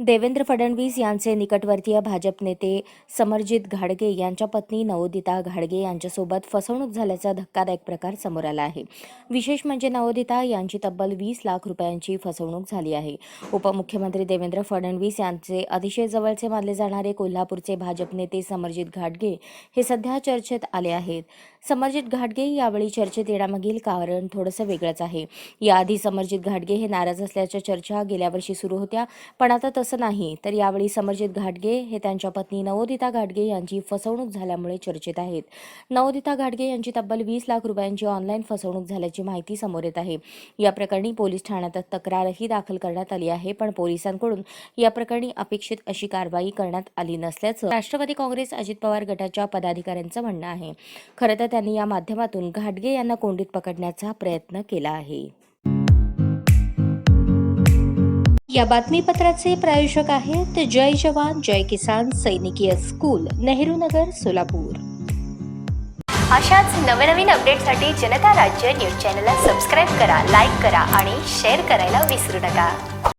देवेंद्र फडणवीस यांचे निकटवर्तीय भाजप नेते समरजित घाडगे यांच्या पत्नी नवोदिता घाडगे यांच्यासोबत फसवणूक झाल्याचा धक्कादायक प्रकार समोर आला आहे. विशेष म्हणजे नवोदिता यांची तब्बल वीस लाख रुपयांची फसवणूक झाली आहे. उपमुख्यमंत्री देवेंद्र फडणवीस यांचे अतिशय जवळचे मानले जाणारे कोल्हापूरचे भाजप नेते समरजित घाटगे हे सध्या चर्चेत आले आहेत. समरजित घाटगे यावेळी चर्चेत येण्यामागील कारण थोडंसं वेगळंच आहे. याआधी समरजित घाटगे हे नाराज असल्याच्या चर्चा गेल्या वर्षी सुरू होत्या पण आता तसं नाही. तर यावेळी समरजित घाटगे हे त्यांच्या पत्नी नवोदिता घाटगे यांची फसवणूक झाल्यामुळे चर्चेत आहेत. नवोदिता घाटगे यांची तब्बल वीस लाख रुपयांची ऑनलाईन फसवणूक झाल्याची माहिती समोर येत आहे. या प्रकरणी पोलीस ठाण्यात तक्रारही दाखल करण्यात आली आहे पण पोलिसांकडून या प्रकरणी अपेक्षित अशी कारवाई करण्यात आली नसल्याचं राष्ट्रवादी काँग्रेस अजित पवार गटाच्या पदाधिकाऱ्यांचं म्हणणं आहे. खरं तर त्यांनी या माध्यमातून घाटगे यांना कोंडीत पकडण्याचा प्रयत्न केला आहे. या बातमीपत्राचे प्रायोजक आहेत जय जवान जय किसान सैनिकीय स्कूल नेहरू नगर सोलापूर. अशाच नवनवीन अपडेटसाठी जनता राज्य न्यूज चॅनलला सबस्क्राईब करा लाईक करा आणि शेअर करायला विसरू नका.